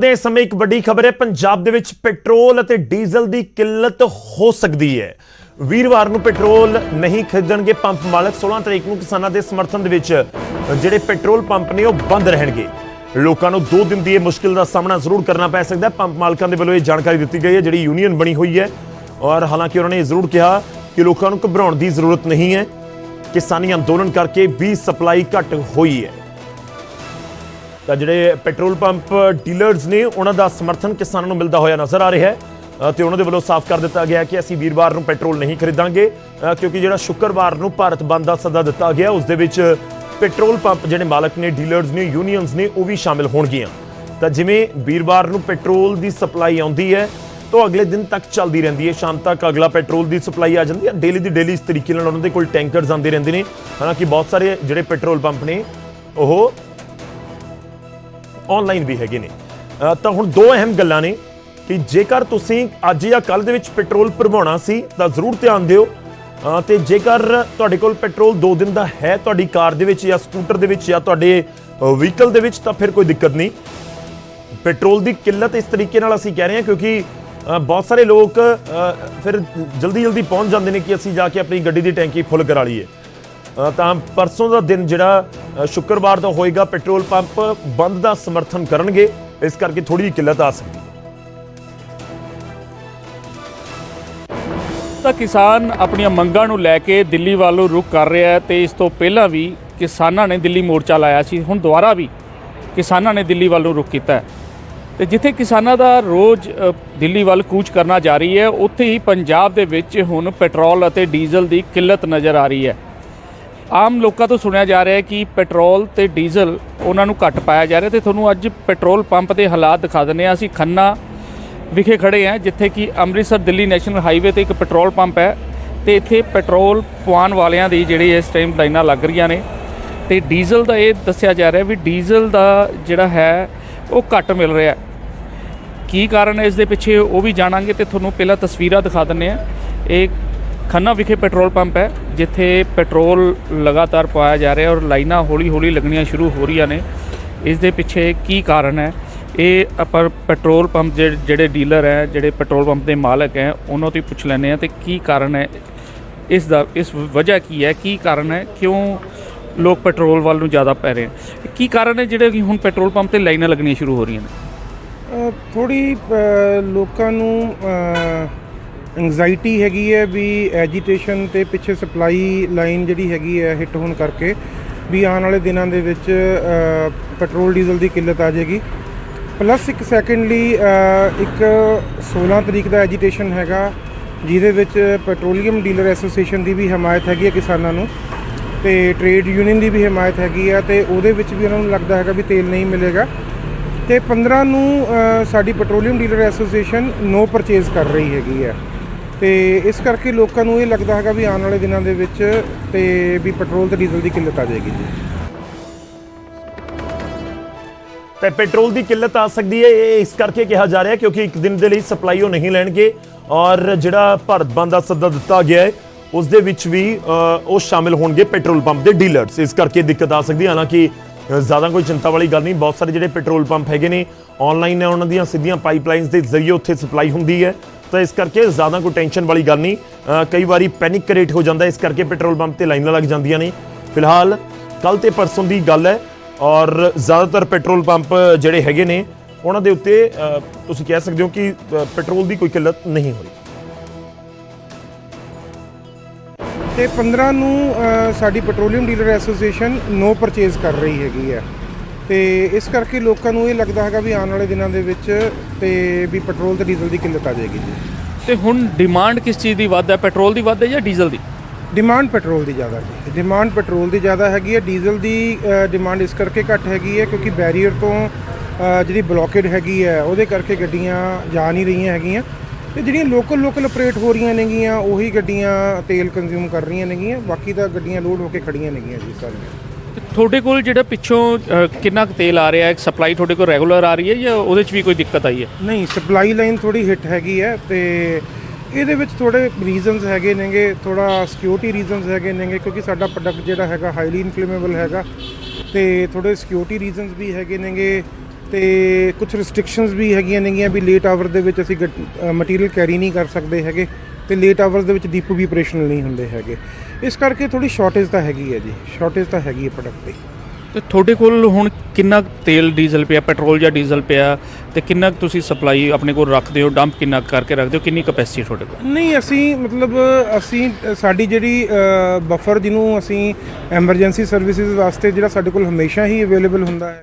ਦੇ ਸਮੇਂ ਇੱਕ ਵੱਡੀ ਖਬਰ ਹੈ, ਪੰਜਾਬ ਦੇ ਵਿੱਚ ਪੈਟਰੋਲ ਅਤੇ ਡੀਜ਼ਲ ਦੀ ਕਿੱਲਤ ਹੋ ਸਕਦੀ ਹੈ। ਵੀਰਵਾਰ ਨੂੰ ਪੈਟਰੋਲ ਨਹੀਂ ਖਰੀਦਣਗੇ ਪੰਪ ਮਾਲਕ। 16 ਤਰੀਕ ਨੂੰ ਕਿਸਾਨਾਂ ਦੇ ਸਮਰਥਨ ਦੇ ਵਿੱਚ ਜਿਹੜੇ ਪੈਟਰੋਲ ਪੰਪ ਨੇ, ਉਹ ਬੰਦ ਰਹਿਣਗੇ। ਲੋਕਾਂ ਨੂੰ 2 ਦਿਨ ਦੀ ਇਹ ਮੁਸ਼ਕਿਲ ਦਾ ਸਾਹਮਣਾ ਜ਼ਰੂਰ ਕਰਨਾ ਪੈ ਸਕਦਾ ਹੈ। ਪੰਪ ਮਾਲਕਾਂ ਦੇ ਵੱਲੋਂ ਇਹ ਜਾਣਕਾਰੀ ਦਿੱਤੀ ਗਈ ਹੈ, ਜਿਹੜੀ ਯੂਨੀਅਨ ਬਣੀ ਹੋਈ ਹੈ। ਔਰ ਹਾਲਾਂਕਿ ਉਹਨਾਂ ਨੇ ਜ਼ਰੂਰ ਕਿਹਾ ਕਿ ਲੋਕਾਂ ਨੂੰ ਘਬਰਾਉਣ ਦੀ ਜ਼ਰੂਰਤ ਨਹੀਂ ਹੈ। ਕਿਸਾਨੀ ਅੰਦੋਲਨ ਕਰਕੇ ਵੀ ਸਪਲਾਈ ਘਟ ਹੋਈ ਹੈ। ਤਾਂ ਜਿਹੜੇ ਪੈਟਰੋਲ ਪੰਪ ਡੀਲਰਸ ਨੇ, ਉਹਨਾਂ ਦਾ ਸਮਰਥਨ ਕਿਸਾਨਾਂ ਨੂੰ ਮਿਲਦਾ ਹੋਇਆ ਨਜ਼ਰ ਆ ਰਿਹਾ ਹੈ। ਤੇ ਉਹਨਾਂ ਦੇ ਵੱਲੋਂ ਸਾਫ਼ ਕਰ ਦਿੱਤਾ ਗਿਆ ਕਿ ਅਸੀਂ ਵੀਰਵਾਰ ਨੂੰ ਪੈਟਰੋਲ ਨਹੀਂ ਖਰੀਦਾਂਗੇ ਕਿਉਂਕਿ ਜਿਹੜਾ ਸ਼ੁੱਕਰਵਾਰ ਨੂੰ ਭਾਰਤ ਬੰਦ ਦਾ ਸੱਦਾ ਦਿੱਤਾ ਗਿਆ, ਉਸ ਦੇ ਵਿੱਚ ਪੈਟਰੋਲ ਪੰਪ ਜਿਹੜੇ ਮਾਲਕ ਨੇ, ਡੀਲਰਸ ਨੇ, ਯੂਨੀਅਨਸ ਨੇ, ਉਹ ਵੀ ਸ਼ਾਮਿਲ ਹੋਣਗੀਆਂ। ਤਾਂ ਜਿਵੇਂ ਵੀਰਵਾਰ ਨੂੰ ਪੈਟਰੋਲ ਦੀ ਸਪਲਾਈ ਆਉਂਦੀ ਹੈ, ਤਾਂ ਅਗਲੇ ਦਿਨ ਤੱਕ ਚੱਲਦੀ ਰਹਿੰਦੀ ਹੈ। ਸ਼ਾਮ ਤੱਕ ਅਗਲਾ ਪੈਟਰੋਲ ਦੀ ਸਪਲਾਈ ਆ ਜਾਂਦੀ ਹੈ। ਡੇਲੀ ਦੀ ਡੇਲੀ ਇਸ ਤਰੀਕੇ ਨਾਲ ਉਹਨਾਂ ਦੇ ਕੋਲ ਟੈਂਕਰਸ ਆਉਂਦੇ ਰਹਿੰਦੇ ਨੇ। ਹਾਲਾਂਕਿ ਬਹੁਤ ਸਾਰੇ ਜਿਹੜੇ ਪੈਟਰੋਲ ਪੰਪ ਨੇ, ਉਹ ਆਨਲਾਈਨ ਵੀ ਹੈਗੇ ਨੇ। ਤਾਂ ਹੁਣ ਦੋ ਅਹਿਮ ਗੱਲਾਂ ਨੇ ਕਿ ਜੇਕਰ ਤੁਸੀਂ ਅੱਜ ਜਾਂ ਕੱਲ ਦੇ ਵਿੱਚ ਪੈਟਰੋਲ ਭਰਵਾਉਣਾ ਸੀ ਤਾਂ ਜ਼ਰੂਰ ਧਿਆਨ ਦਿਓ। ਅ, ਤੇ ਜੇਕਰ ਤੁਹਾਡੇ ਕੋਲ ਪੈਟਰੋਲ 2 ਦਿਨ ਦਾ ਹੈ ਤੁਹਾਡੀ ਕਾਰ ਦੇ ਵਿੱਚ ਜਾਂ ਸਕੂਟਰ ਦੇ ਵਿੱਚ ਜਾਂ ਤੁਹਾਡੇ ਵਹੀਕਲ ਦੇ ਵਿੱਚ ਤਾਂ ਫਿਰ ਕੋਈ ਦਿੱਕਤ ਨਹੀਂ। ਪੈਟਰੋਲ ਦੀ ਕਿੱਲਤ ਇਸ ਤਰੀਕੇ ਨਾਲ ਅਸੀਂ ਕਹਿ ਰਹੇ ਹਾਂ ਕਿਉਂਕਿ ਬਹੁਤ ਸਾਰੇ ਲੋਕ ਫਿਰ ਜਲਦੀ ਜਲਦੀ ਪਹੁੰਚ ਜਾਂਦੇ ਨੇ ਕਿ ਅਸੀਂ ਜਾ ਕੇ ਆਪਣੀ ਗੱਡੀ ਦੀ ਟੈਂਕੀ ਫੁੱਲ ਕਰਾ ਲਈਏ। ਤਾਂ ਪਰਸੋਂ ਦਾ ਦਿਨ ਜਿਹੜਾ ਸ਼ੁੱਕਰਵਾਰ ਦਾ ਹੋਏਗਾ, ਪੈਟਰੋਲ ਪੰਪ ਬੰਦ ਦਾ ਸਮਰਥਨ ਕਰਨਗੇ, ਇਸ ਕਰਕੇ ਥੋੜੀ ਜਿਹੀ ਕਿੱਲਤ ਆ ਸਕਦੀ ਤਾਂ ਕਿਸਾਨ ਆਪਣੀਆਂ ਮੰਗਾਂ ਨੂੰ ਲੈ ਕੇ ਦਿੱਲੀ ਵੱਲ ਨੂੰ ਰੁਕ ਕਰ ਰਿਹਾ ਹੈ ਤੇ ਇਸ ਤੋਂ ਪਹਿਲਾਂ ਵੀ ਕਿਸਾਨਾਂ ਨੇ ਦਿੱਲੀ ਮੋਰਚਾ ਲਾਇਆ ਸੀ, ਹੁਣ ਦੁਬਾਰਾ ਵੀ ਕਿਸਾਨਾਂ ਨੇ ਦਿੱਲੀ ਵੱਲ ਨੂੰ ਰੁਕ ਕੀਤਾ ਹੈ। ਤੇ ਜਿੱਥੇ ਕਿਸਾਨਾਂ ਦਾ ਰੋਜ਼ ਦਿੱਲੀ ਵੱਲ ਕੂਚ ਕਰਨਾ ਜਾਰੀ ਹੈ, ਉੱਥੇ ਹੀ ਪੰਜਾਬ ਦੇ ਵਿੱਚ ਹੁਣ ਪੈਟਰੋਲ ਅਤੇ ਡੀਜ਼ਲ ਦੀ ਕਿੱਲਤ ਨਜ਼ਰ ਆ ਰਹੀ ਹੈ। ਆਮ ਲੋਕਾਂ ਤੋਂ ਸੁਣਿਆ ਜਾ ਰਿਹਾ ਹੈ ਕਿ ਪੈਟਰੋਲ ਤੇ ਡੀਜ਼ਲ ਉਹਨਾਂ ਨੂੰ ਘੱਟ ਪਾਇਆ ਜਾ ਰਿਹਾ ਤੇ ਤੁਹਾਨੂੰ ਅੱਜ ਪੈਟਰੋਲ ਪੰਪ ਦੇ ਹਾਲਾਤ ਦਿਖਾ ਦਿੰਦੇ ਹਾਂ। ਅਸੀਂ ਖੰਨਾ ਵਿਖੇ ਖੜੇ ਹਾਂ, ਜਿੱਥੇ ਕਿ ਅੰਮ੍ਰਿਤਸਰ ਦਿੱਲੀ ਨੈਸ਼ਨਲ ਹਾਈਵੇ ਤੇ ਇੱਕ ਪੈਟਰੋਲ ਪੰਪ ਹੈ ਤੇ ਇੱਥੇ ਪੈਟਰੋਲ ਪਵਾਉਣ ਵਾਲਿਆਂ ਦੀ ਜਿਹੜੀ ਇਸ ਟਾਈਮ ਲਾਈਨਾਂ ਲੱਗ ਰਹੀਆਂ ਨੇ। ਤੇ ਡੀਜ਼ਲ ਦਾ ਇਹ ਦੱਸਿਆ ਜਾ ਰਿਹਾ ਵੀ ਡੀਜ਼ਲ ਦਾ ਜਿਹੜਾ ਹੈ, ਉਹ ਘੱਟ ਮਿਲ ਰਿਹਾ ਕੀ ਕਾਰਨ ਹੈ ਇਸ ਦੇ ਪਿੱਛੇ ਉਹ ਵੀ ਜਾਣਾਂਗੇ ਤੇ ਤੁਹਾਨੂੰ ਪਹਿਲਾਂ ਤਸਵੀਰਾਂ ਦਿਖਾ ਦਿੰਨੇ ਆ ਇਹ ਖੰਨਾ ਵਿਖੇ ਪੈਟਰੋਲ ਪੰਪ ਹੈ, ਜਿੱਥੇ ਪੈਟਰੋਲ ਲਗਾਤਾਰ ਪਾਇਆ ਜਾ ਰਿਹਾ ਔਰ ਲਾਈਨਾਂ ਹੌਲੀ-ਹੌਲੀ ਲੱਗਣੀਆਂ ਸ਼ੁਰੂ ਹੋ ਰਹੀਆਂ ਨੇ। ਇਸ ਦੇ ਪਿੱਛੇ ਕੀ ਕਾਰਨ ਹੈ? ਇਹ ਆਪਾਂ ਪੈਟਰੋਲ ਪੰਪ ਜਿਹੜੇ ਜਿਹੜੇ ਡੀਲਰ ਹੈ, ਜਿਹੜੇ ਪੈਟਰੋਲ ਪੰਪ ਦੇ ਮਾਲਕ ਹੈ, ਉਹਨਾਂ ਤੋਂ ਹੀ ਪੁੱਛ ਲੈਂਦੇ ਆ ਤੇ ਕੀ ਕਾਰਨ ਹੈ? ਇਸ ਦਾ, ਇਸ ਵਜ੍ਹਾ ਕੀ ਹੈ? ਕੀ ਕਾਰਨ ਹੈ? ਕਿਉਂ ਲੋਕ ਪੈਟਰੋਲ ਵੱਲ ਨੂੰ ਜ਼ਿਆਦਾ ਪੈ ਰਹੇ ਹੈ ਕੀ ਕਾਰਨ ਹੈ ਜਿਹੜੇ ਕਿ ਹੁਣ ਪੈਟਰੋਲ ਪੰਪ ਤੇ ਲਾਈਨਾਂ ਲੱਗਣੀਆਂ ਸ਼ੁਰੂ ਹੋ ਰਹੀਆਂ ਨੇ? ਥੋੜੀ ਲੋਕਾਂ ਨੂੰ ਐਂਗਜ਼ਾਇਟੀ ਹੈਗੀ ਹੈ ਵੀ ਐਜੀਟੇਸ਼ਨ ਤੇ ਪਿੱਛੇ ਸਪਲਾਈ ਲਾਈਨ ਜਿਹੜੀ ਹੈਗੀ ਹੈ ਹਿੱਟ ਹੋਣ ਕਰਕੇ ਵੀ ਆਉਣ ਵਾਲੇ ਦਿਨਾਂ ਦੇ ਵਿੱਚ ਪੈਟਰੋਲ ਡੀਜ਼ਲ ਦੀ ਕਿੱਲਤ ਆ ਜਾਏਗੀ। ਪਲੱਸ ਇੱਕ ਸੈਕੰਡਲੀ ਇੱਕ 16 ਤਰੀਕ ਦਾ ਐਜੀਟੇਸ਼ਨ ਹੈਗਾ, ਜਿਹਦੇ ਵਿੱਚ ਪੈਟਰੋਲੀਅਮ ਡੀਲਰ ਐਸੋਸੀਏਸ਼ਨ ਦੀ ਵੀ ਹਮਾਇਤ ਹੈਗੀ ਹੈ ਕਿਸਾਨਾਂ ਨੂੰ ਤੇ ਟ੍ਰੇਡ ਯੂਨੀਅਨ ਦੀ ਵੀ ਹਮਾਇਤ ਹੈਗੀ ਆ ਤੇ ਉਹਦੇ ਵਿੱਚ ਵੀ ਉਹਨਾਂ ਨੂੰ ਲੱਗਦਾ ਹੈਗਾ ਵੀ ਤੇਲ ਨਹੀਂ ਮਿਲੇਗਾ। ਤੇ 15 ਨੂੰ ਸਾਡੀ petroleum dealer association no purchase ਕਰ ਰਹੀ ਹੈਗੀ ਹੈ। ਤੇ ਇਸ ਕਰਕੇ ਲੋਕਾਂ ਨੂੰ ਇਹ ਲੱਗਦਾ ਹੈਗਾ ਵੀ ਆਉਣ ਵਾਲੇ ਦਿਨਾਂ ਦੇ ਵਿੱਚ ਤੇ ਵੀ ਪੈਟਰੋਲ ਤੇ ਡੀਜ਼ਲ ਦੀ ਕਿੱਲਤ ਆ ਜਾਏਗੀ ਜੀ। ਤੇ ਪੈਟਰੋਲ ਦੀ ਕਿੱਲਤ ਆ ਸਕਦੀ ਹੈ, ਇਹ ਇਸ ਕਰਕੇ ਕਿਹਾ ਜਾ ਰਿਹਾ ਕਿਉਂਕਿ ਇੱਕ ਦਿਨ ਦੇ ਲਈ ਸਪਲਾਈ ਉਹ ਨਹੀਂ ਲੈਣਗੇ ਔਰ ਜਿਹੜਾ ਭਾਰਤ ਬੰਦ ਦਾ ਸੱਦਾ ਦਿੱਤਾ ਗਿਆ ਹੈ, ਉਸ ਦੇ ਵਿੱਚ ਵੀ ਉਹ ਸ਼ਾਮਿਲ ਹੋਣਗੇ ਪੈਟਰੋਲ ਪੰਪ ਦੇ ਡੀਲਰਸ। ਇਸ ਕਰਕੇ ਦਿੱਕਤ ਆ ਸਕਦੀ ਹੈ, ਹਾਲਾਂਕਿ ਜ਼ਿਆਦਾ ਕੋਈ ਚਿੰਤਾ ਵਾਲੀ ਗੱਲ ਨਹੀਂ, ਬਹੁਤ ਸਾਰੇ ਜਿਹੜੇ ਪੈਟਰੋਲ ਪੰਪ ਹੈਗੇ ਨੇ ਆਨਲਾਈਨ ਨੇ ਉਹਨਾਂ ਦੀਆਂ ਸਿੱਧੀਆਂ ਪਾਈਪਲਾਈਨਸ ਦੇ ਜ਼ਰੀਏ ਉੱਥੇ ਸਪਲਾਈ ਹੁੰਦੀ ਹੈ। ਤਾਂ ਇਸ ਕਰਕੇ ਜ਼ਿਆਦਾ ਕੋਈ ਟੈਨਸ਼ਨ ਵਾਲੀ ਗੱਲ ਨਹੀਂ। ਕਈ ਵਾਰੀ ਪੈਨਿਕ ਕ੍ਰੀਏਟ ਹੋ ਜਾਂਦਾ, ਇਸ ਕਰਕੇ ਪੈਟਰੋਲ ਪੰਪ ਤੇ ਲਾਈਨਾਂ ਲੱਗ ਜਾਂਦੀਆਂ ਨੇ। ਫਿਲਹਾਲ ਕੱਲ ਤੇ ਪਰਸੋਂ ਦੀ ਗੱਲ ਹੈ ਔਰ ਜ਼ਿਆਦਾਤਰ ਪੈਟਰੋਲ ਪੰਪ ਜਿਹੜੇ ਹੈਗੇ ਨੇ, ਉਹਨਾਂ ਦੇ ਉੱਤੇ ਤੁਸੀਂ ਕਹਿ ਸਕਦੇ ਹੋ ਕਿ ਪੈਟਰੋਲ ਦੀ ਕੋਈ ਕਿੱਲਤ ਨਹੀਂ ਹੋਈ। ਤੇ 15 ਨੂੰ ਸਾਡੀ petroleum dealer association no purchase ਕਰ ਰਹੀ ਹੈਗੀ ਹੈ। ਤੇ ਇਸ ਕਰਕੇ ਲੋਕਾਂ ਨੂੰ ਇਹ ਲੱਗਦਾ ਹੈਗਾ ਵੀ ਆਉਣ ਵਾਲੇ ਦਿਨਾਂ ਦੇ ਵਿੱਚ ਤੇ ਵੀ ਪੈਟਰੋਲ ਤੇ ਡੀਜ਼ਲ ਦੀ ਕਿੱਲਤ ਆ ਜਾਏਗੀ ਜੀ। ਤੇ ਹੁਣ ਡਿਮਾਂਡ ਕਿਸ ਚੀਜ਼ ਦੀ ਵੱਧ ਹੈ? ਪੈਟਰੋਲ ਦੀ ਵੱਧ ਹੈ ਜਾਂ ਡੀਜ਼ਲ ਦੀ? ਡਿਮਾਂਡ ਪੈਟਰੋਲ ਦੀ ਜ਼ਿਆਦਾ ਜੀ। ਡਿਮਾਂਡ ਪੈਟਰੋਲ ਦੀ ਜ਼ਿਆਦਾ ਹੈਗੀ ਹੈ। ਡੀਜ਼ਲ ਦੀ ਡਿਮਾਂਡ ਇਸ ਕਰਕੇ ਘੱਟ ਹੈਗੀ ਹੈ ਕਿਉਂਕਿ ਬੈਰੀਅਰ ਤੋਂ ਜਿਹੜੀ ਬਲੌਕੇਡ ਹੈਗੀ ਹੈ ਉਹਦੇ ਕਰਕੇ ਗੱਡੀਆਂ ਜਾ ਨਹੀਂ ਰਹੀਆਂ ਹੈਗੀਆਂ। ਤੇ ਜਿਹੜੀਆਂ ਲੋਕਲ ਲੋਕਲ ਆਪਰੇਟ ਹੋ ਰਹੀਆਂ ਨੇਗੀਆਂ ਉਹੀ ਗੱਡੀਆਂ ਤੇਲ ਕੰਜ਼ਿਊਮ ਕਰ ਰਹੀਆਂ ਨੇਗੀਆਂ। ਬਾਕੀ ਤਾਂ ਗੱਡੀਆਂ ਲੋਡ ਹੋ ਕੇ ਖੜੀਆਂ ਨੇਗੀਆਂ ਜੀ ਸਾਰੀਆਂ। ਤੁਹਾਡੇ ਕੋਲ ਜਿਹੜਾ ਪਿੱਛੋਂ ਅ, ਕਿੰਨਾ ਕੁ ਤੇਲ ਆ ਰਿਹਾ ਹੈ? ਸਪਲਾਈ ਤੁਹਾਡੇ ਕੋਲ ਰੈਗੂਲਰ ਆ ਰਹੀ ਹੈ ਜਾਂ ਉਹਦੇ 'ਚ ਵੀ ਕੋਈ ਦਿੱਕਤ ਆਈ ਹੈ? ਨਹੀਂ ਸਪਲਾਈ ਲਾਈਨ ਥੋੜੀ ਹਿੱਟ ਹੈਗੀ ਹੈ ਤੇ ਇਹਦੇ ਵਿੱਚ ਥੋੜੇ ਰੀਜ਼ਨਸ ਹੈਗੇ ਨੇਗੇ ਥੋੜਾ ਸਿਕਿਉਰਿਟੀ ਰੀਜ਼ਨਸ ਹੈਗੇ ਨੇਗੇ ਕਿਉਂਕਿ ਸਾਡਾ ਪ੍ਰੋਡਕਟ ਜਿਹੜਾ ਹੈਗਾ ਹਾਈਲੀ ਇਨਫਲੇਮੇਬਲ ਹੈਗਾ ਤੇ ਥੋੜੇ ਸਿਕਿਉਰਿਟੀ ਰੀਜ਼ਨਸ ਵੀ ਹੈਗੇ ਨੇਗੇ ਤੇ ਕੁਝ ਰਿਸਟ੍ਰਿਕਸ਼ਨਸ ਵੀ ਹੈਗੀਆਂ ਨੇਗੀਆਂ ਵੀ ਲੇਟ ਆਵਰ ਦੇ ਵਿੱਚ ਅਸੀਂ ਮਟੀਰੀਅਲ ਕੈਰੀ ਨਹੀਂ ਕਰ ਸਕਦੇ ਹੈਗੇ। ਤੇ ਲੇਟ ਆਵਰਸ ਦੇ ਵਿੱਚ ਦੀਪੂ ਵੀ ਆਪਰੇਸ਼ਨਲ ਨਹੀਂ ਹੁੰਦੇ ਹੈਗੇ। ਇਸ ਕਰਕੇ ਥੋੜੀ ਸ਼ਾਰਟੇਜ ਤਾਂ ਹੈਗੀ ਹੈ ਜੀ। ਸ਼ਾਰਟੇਜ ਤਾਂ ਹੈਗੀ ਹੈ ਪ੍ਰੋਡਕਟ ਦੀ ਤੇ ਤੁਹਾਡੇ ਕੋਲ ਹੁਣ ਕਿੰਨਾ ਤੇਲ ਡੀਜ਼ਲ ਪਿਆ ਪੈਟਰੋਲ ਜਾਂ ਡੀਜ਼ਲ ਪਿਆ ਤੇ ਕਿੰਨਾ ਤੁਸੀਂ ਸਪਲਾਈ ਆਪਣੇ ਕੋਲ ਰੱਖਦੇ ਹੋ ਡੰਪ ਕਿੰਨਾ ਕਰਕੇ ਰੱਖਦੇ ਹੋ ਕਿੰਨੀ ਕਪੈਸਿਟੀ ਤੁਹਾਡੇ ਕੋਲ? ਨਹੀਂ ਅਸੀਂ ਮਤਲਬ ਅਸੀਂ ਸਾਡੀ ਜਿਹੜੀ ਬਫਰ ਜਿਹਨੂੰ ਅਸੀਂ ਐਮਰਜੈਂਸੀ ਸਰਵਿਸਿਜ਼ ਵਾਸਤੇ ਜਿਹੜਾ ਸਾਡੇ ਕੋਲ ਹਮੇਸ਼ਾ ਹੀ ਅਵੇਲੇਬਲ ਹੁੰਦਾ ਹੈ